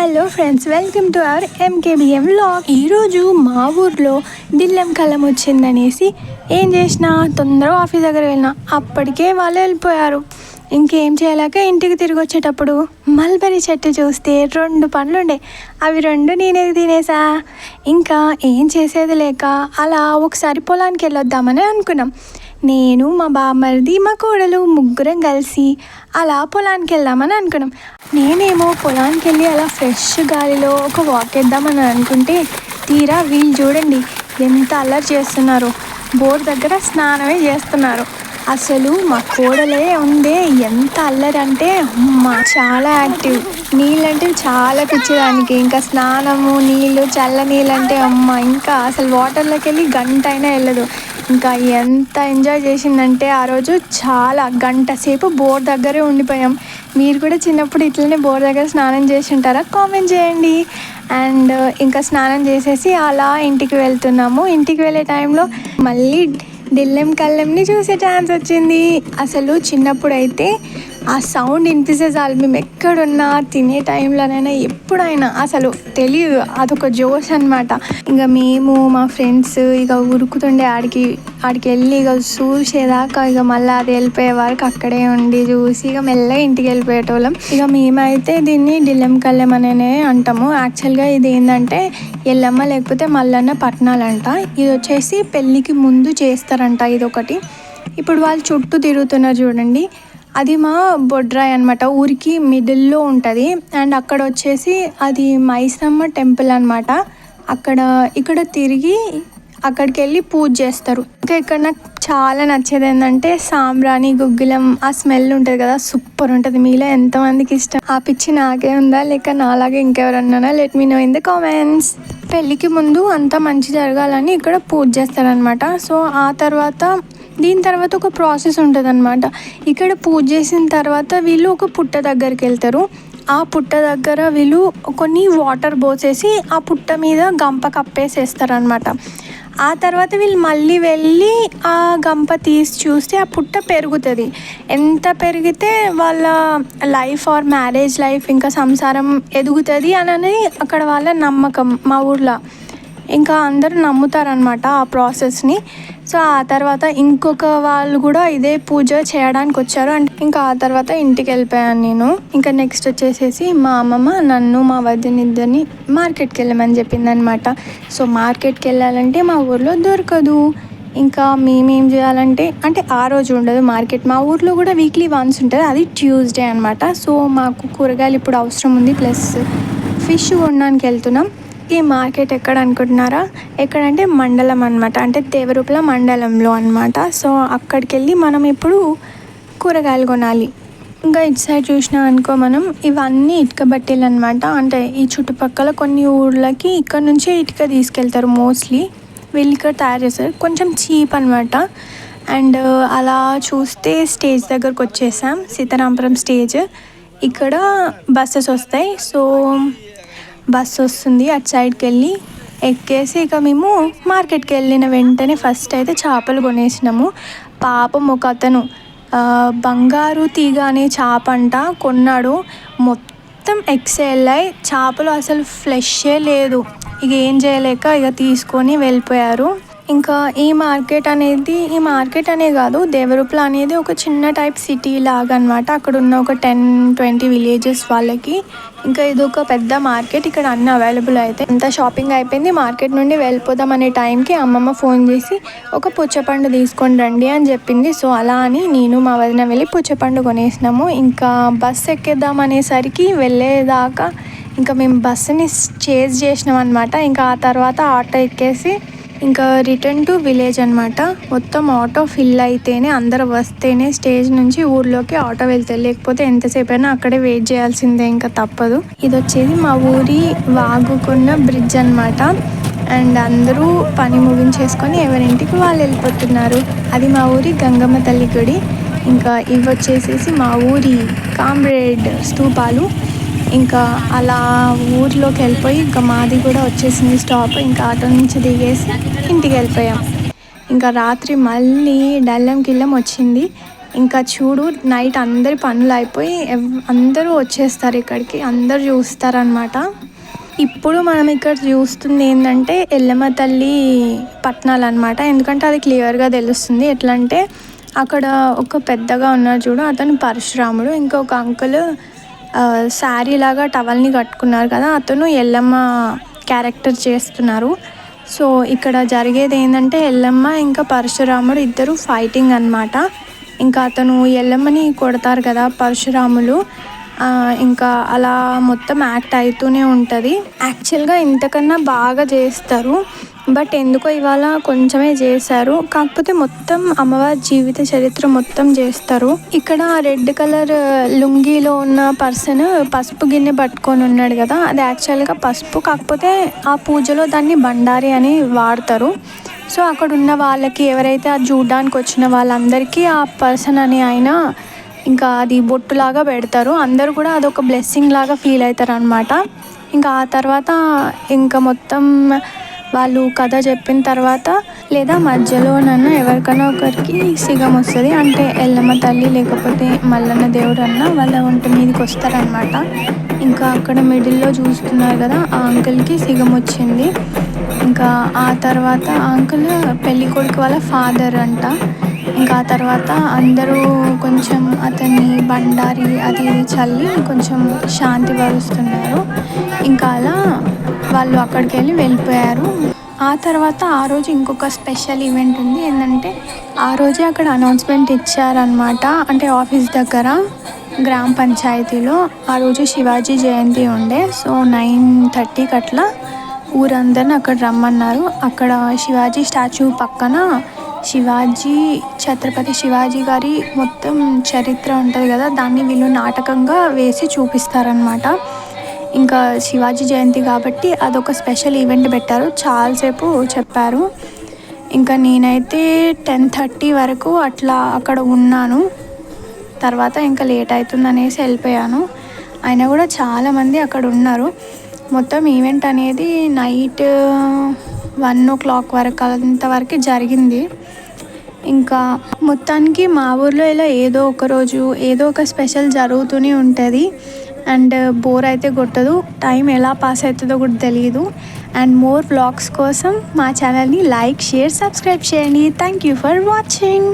Hello friends welcome to our MKBM vlog ఈరోజు మా ఊర్లో దిల్లెం కలం వచ్చిందనేసి ఏం చేసినా తొందరగా ఆఫీస్ దగ్గర వెళ్ళినా అప్పటికే వాళ్ళు వెళ్ళిపోయారు. ఇంకేం చేయలేక ఇంటికి తిరిగి వచ్చేటప్పుడు మల్బరీ చెట్టు చూస్తే రెండు పండ్లుండే. అవి రెండు నేనే తినేసా. ఇంకా ఏం చేసేది లేక అలా ఒకసారి పొలానికి వెళ్ళొద్దామని అనుకున్నాం. నేను మా బామ్మర్ది మా కోడలు ముగ్గురం కలిసి అలా పొలానికి వెళ్దామని అనుకున్నాం. నేనేమో పొలానికి వెళ్ళి అలా ఫ్రెష్ గాలిలో ఒక వాక్ వేద్దామని అనుకుంటే తీరా వీళ్ళు చూడండి ఎంత అల్లరి చేస్తున్నారు. బోర్ దగ్గర స్నానమే చేస్తున్నారు. అసలు మా కోడలే ఉందే ఎంత అల్లరి అంటే అమ్మ చాలా యాక్టివ్ నీళ్ళంటే చాలా పిచ్చిదానికి. ఇంకా స్నానము నీళ్ళు చల్ల నీళ్ళంటే అమ్మ ఇంకా అసలు వాటర్లోకి వెళ్ళి గంట అయినా వెళ్ళదు. ఇంకా ఎంత ఎంజాయ్ చేసిందంటే ఆ రోజు చాలా గంట సేపు బోర్ దగ్గరే ఉండిపోయాం. మీరు కూడా చిన్నప్పుడు ఇట్లనే బోర్ దగ్గర స్నానం చేసి ఉంటారా? కామెంట్ చేయండి. అండ్ ఇంకా స్నానం చేసేసి అలా ఇంటికి వెళ్తున్నాము. ఇంటికి వెళ్ళే టైంలో మళ్ళీ ఢిల్లెం కళ్ళెంని చూసే ఛాన్స్ వచ్చింది. అసలు చిన్నప్పుడు అయితే ఆ సౌండ్ వినిపిస్తే చాలు మేము ఎక్కడున్నా తినే టైంలోనైనా ఎప్పుడైనా అసలు తెలియదు అదొక జోష్ అనమాట ఇంకా మేము మా ఫ్రెండ్స్ ఇక ఉరుకుతుండే ఆడికి ఆడికి వెళ్ళి ఇక చూసేదాకా ఇక మళ్ళీ అది వెళ్ళిపోయే వరకు అక్కడే ఉండి చూసి ఇక మెల్లగా ఇంటికి వెళ్ళిపోయేటోళ్ళం. ఇక మేమైతే దీన్ని డిల్లెం కళ్ళెం అనే అంటాము. యాక్చువల్గా ఇది ఏంటంటే ఎల్లమ్మ లేకపోతే మల్లన్న పట్నాలంట. ఇది వచ్చేసి పెళ్ళికి ముందు చేస్తారంట ఇది ఒకటి ఇప్పుడు వాళ్ళు చుట్టూ తిరుగుతున్నారు చూడండి. అది మా బొడ్రాయ్ అనమాట ఊరికి మిడిల్లో ఉంటుంది. అండ్ అక్కడ వచ్చేసి అది మైసమ్మ టెంపుల్ అనమాట అక్కడ ఇక్కడ తిరిగి అక్కడికి వెళ్ళి పూజ చేస్తారు. ఇంకా ఇక్కడ నాకు చాలా నచ్చేది ఏంటంటే సాంబ్రాణి గుగ్గిలం ఆ స్మెల్ ఉంటుంది కదా సూపర్ ఉంటుంది. మీలో ఎంతమందికి ఇష్టం? ఆ పిచ్చి నాకే ఉందా? లేక నాలాగే ఇంకెవరన్నా let me know in the comments పెళ్ళికి ముందు అంతా మంచి జరగాలని ఇక్కడ పూజ చేస్తారనమాట సో ఆ తర్వాత దీని తర్వాత ఒక ప్రాసెస్ ఉంటుంది అనమాట ఇక్కడ పూజ చేసిన తర్వాత వీళ్ళు ఒక పుట్ట దగ్గరికి వెళ్తారు. ఆ పుట్ట దగ్గర వీళ్ళు కొన్ని వాటర్ పోసేసి ఆ పుట్ట మీద గంప కప్పేసేస్తారనమాట ఆ తర్వాత వీళ్ళు మళ్ళీ వెళ్ళి ఆ గంప తీసి చూస్తే ఆ పుట్ట పెరుగుతుంది. ఎంత పెరిగితే వాళ్ళ లైఫ్ ఆర్ మ్యారేజ్ లైఫ్ ఇంకా సంసారం ఎదుగుతుంది అని అక్కడ వాళ్ళ నమ్మకం మా ఊర్లో. ఇంకా అందరూ నమ్ముతారనమాట ఆ ప్రాసెస్ని. సో ఆ తర్వాత ఇంకొక వాళ్ళు కూడా ఇదే పూజ చేయడానికి వచ్చారు అంటే ఇంకా ఆ తర్వాత ఇంటికి వెళ్ళిపోయాను నేను. ఇంకా నెక్స్ట్ వచ్చేసేసి మా అమ్మమ్మ నన్ను మా వదినిద్దరిని మార్కెట్కి వెళ్ళమని చెప్పిందనమాట సో మార్కెట్కి వెళ్ళాలంటే మా ఊర్లో దొరకదు. ఇంకా మేమేం చేయాలంటే అంటే ఆ రోజు ఉండదు మార్కెట్. మా ఊర్లో కూడా వీక్లీ వన్స్ ఉంటుంది. అది ట్యూస్డే అనమాట సో మాకు కూరగాయలు ఇప్పుడు అవసరం ఉంది. ప్లస్ ఫిష్ కొనడానికి వెళ్తున్నాం ఈ మార్కెట్ ఎక్కడ అనుకుంటున్నారా? ఎక్కడంటే మండలం అనమాట అంటే దేవరూపల మండలంలో అనమాట సో అక్కడికి వెళ్ళి మనం ఇప్పుడు కూరగాయలు కొనాలి. ఇంకా ఇటు సైడ్ చూసినా అనుకో మనం ఇవన్నీ ఇటుక బట్టీలు అనమాట అంటే ఈ చుట్టుపక్కల కొన్ని ఊర్లకి ఇక్కడ నుంచే ఇటుక తీసుకెళ్తారు మోస్ట్లీ. వీళ్ళు ఇక్కడ తయారు చేస్తారు. కొంచెం చీప్ అనమాట అండ్ అలా చూస్తే స్టేజ్ దగ్గరకు వచ్చేసాం. సీతారాంపురం స్టేజ్. ఇక్కడ బస్సెస్ వస్తాయి. సో బస్సు వస్తుంది అటు సైడ్కి వెళ్ళి ఎక్కేసి ఇక మేము మార్కెట్కి వెళ్ళిన వెంటనే ఫస్ట్ అయితే చేపలు కొనేసినాము. పాపం ఒక అతను బంగారు తీగ అనే చేప అంట కొన్నాడు. మొత్తం ఎక్సెల్ అయి చేపలు అసలు ఫ్లెషే లేదు. ఇక ఏం చేయలేక ఇక తీసుకొని వెళ్ళిపోయారు. ఇంకా ఈ మార్కెట్ అనేది ఈ మార్కెట్ అనే కాదు దేవరూపల అనేది ఒక చిన్న టైప్ సిటీ లాగా అనమాట అక్కడ ఉన్న ఒక టెన్ ట్వంటీ విలేజెస్ వాళ్ళకి. ఇంకా ఇది ఒక పెద్ద మార్కెట్ ఇక్కడ అన్ని అవైలబుల్ అయితే. ఎంత షాపింగ్ అయిపోయింది. మార్కెట్ నుండి వెళ్ళిపోదాం అనే టైంకి అమ్మమ్మ ఫోన్ చేసి ఒక పుచ్చపండు తీసుకొని రండి అని చెప్పింది. సో అలా అని నేను మా వదిన వెళ్ళి పుచ్చపండు కొనేసినాము. ఇంకా బస్ ఎక్కేద్దాం అనేసరికి వెళ్ళేదాకా ఇంకా మేము బస్సుని చేజ్ చేసినాం అనమాట ఇంకా ఆ తర్వాత ఆటో ఎక్కేసి ఇంకా రిటర్న్ టు విలేజ్ అనమాట మొత్తం ఆటో ఫిల్ అయితేనే అందరు వస్తేనే స్టేజ్ నుంచి ఊర్లోకి ఆటో వెళ్తారు. లేకపోతే ఎంతసేపు అయినా అక్కడే వెయిట్ చేయాల్సిందే ఇంకా తప్పదు. ఇది వచ్చేది మా ఊరి వాగుకున్న బ్రిడ్జ్ అనమాట అండ్ అందరూ పని ముగించేసుకొని ఎవరింటికి వాళ్ళు వెళ్ళిపోతున్నారు. అది మా ఊరి గంగమ్మ తల్లి గుడి. ఇంకా ఇవి వచ్చేసేసి మా ఊరి కామ్రేడ్ స్తూపాలు ఇంకా అలా ఊర్లోకి వెళ్ళిపోయి ఇంకా మాది కూడా వచ్చేసింది స్టాప్ ఇంకా ఆటో నుంచి దిగేసి ఇంటికి వెళ్ళిపోయాం. ఇంకా రాత్రి మళ్ళీ డల్లం కిల్లం వచ్చింది. ఇంకా చూడు నైట్ అందరి పనులు అయిపోయి ఎవ్- అందరూ వచ్చేస్తారు ఇక్కడికి అందరు చూస్తారనమాట ఇప్పుడు మనం ఇక్కడ చూస్తుంది ఏంటంటే ఎల్లమ్మ తల్లి పట్నాలు అనమాట ఎందుకంటే అది క్లియర్గా తెలుస్తుంది. ఎట్లా అంటే అక్కడ ఒక పెద్దగా ఉన్నాడు చూడు అతను పరశురాముడు ఇంకొక అంకుల్ శారీ లాగా టవల్ని కట్టుకున్నారు కదా అతను ఎల్లమ్మ క్యారెక్టర్ చేస్తున్నారు. సో ఇక్కడ జరిగేది ఏంటంటే ఎల్లమ్మ ఇంకా పరశురాముడు ఇద్దరు ఫైటింగ్ అన్నమాట. ఇంకా అతను ఎల్లమ్మని కొడతారు కదా పరశురాములు. ఇంకా అలా మొత్తం యాక్ట్ అవుతూనే ఉంటుంది. యాక్చువల్గా ఇంతకన్నా బాగా చేస్తారు. బట్ ఎందుకో ఇవాళ కొంచెమే చేశారు. కాకపోతే మొత్తం అమ్మవారి జీవిత చరిత్ర మొత్తం చేస్తారు. ఇక్కడ రెడ్ కలర్ లుంగీలో ఉన్న పర్సన్ పసుపు గిన్నె పట్టుకొని ఉన్నాడు కదా అది యాక్చువల్గా పసుపు. కాకపోతే ఆ పూజలో దాన్ని బండారి అని వాడతారు. సో అక్కడ ఉన్న వాళ్ళకి ఎవరైతే అది చూడడానికి వచ్చిన వాళ్ళందరికీ ఆ పర్సన్ అని ఆయన ఇంకా అది బొట్టులాగా పెడతారు. అందరూ కూడా అదొక బ్లెస్సింగ్ లాగా ఫీల్ అవుతారు అనమాట ఇంకా ఆ తర్వాత ఇంకా మొత్తం వాళ్ళు కథ చెప్పిన తర్వాత లేదా మధ్యలోనన్నా ఎవరికైనా ఒకరికి సిగం వస్తుంది అంటే ఎల్లమ్మ తల్లి లేకపోతే మల్లన్న దేవుడు అన్న వాళ్ళ ఒంటి మీదకి వస్తారనమాట ఇంకా అక్కడ మిడిల్లో చూస్తున్నారు కదా ఆ అంకుల్కి సిగం వచ్చింది. ఇంకా ఆ తర్వాత ఆ అంకుల్ పెళ్ళి కొడుకు వాళ్ళ ఫాదర్ అంట. ఇంకా తర్వాత అందరూ కొంచెం అతన్ని బండారి అది చల్లి కొంచెం శాంతి పరుస్తున్నారు ఇంకా అలా వాళ్ళు అక్కడికి వెళ్ళి వెళ్ళిపోయారు. ఆ తర్వాత ఆ రోజు ఇంకొక స్పెషల్ ఈవెంట్ ఉంది. ఏంటంటే ఆ రోజే అక్కడ అనౌన్స్మెంట్ ఇచ్చారనమాట అంటే ఆఫీస్ దగ్గర గ్రామ పంచాయతీలో. ఆ రోజు శివాజీ జయంతి ఉండే. సో నైన్ థర్టీకి అట్లా ఊరందరిని అక్కడ రమ్మన్నారు. అక్కడ శివాజీ స్టాచ్యూ పక్కన శివాజీ ఛత్రపతి శివాజీ గారి మొత్తం చరిత్ర ఉంటుంది కదా దాన్ని వీళ్ళు నాటకంగా వేసి చూపిస్తారనమాట ఇంకా శివాజీ జయంతి కాబట్టి అదొక స్పెషల్ ఈవెంట్ పెట్టారు చాలాసేపు చెప్పారు. ఇంకా నేనైతే టెన్ థర్టీ వరకు అట్లా అక్కడ ఉన్నాను. తర్వాత ఇంకా లేట్ అవుతుంది అనేసి వెళ్ళిపోయాను. అయినా కూడా చాలామంది అక్కడ ఉన్నారు. మొత్తం ఈవెంట్ అనేది నైట్ వన్ ఓ క్లాక్ వరకు అంతవరకు జరిగింది. ఇంకా మొత్తానికి మా ఊర్లో ఇలా ఏదో ఒక రోజు ఏదో ఒక స్పెషల్ జరుగుతూనే ఉంటుంది. అండ్ బోర్ అయితే కొట్టదు. టైం ఎలా పాస్ అవుతుందో కూడా తెలియదు అండ్ మోర్ వ్లాగ్స్ కోసం మా ఛానల్ని లైక్ షేర్ సబ్స్క్రైబ్ చేయండి. Thank you for watching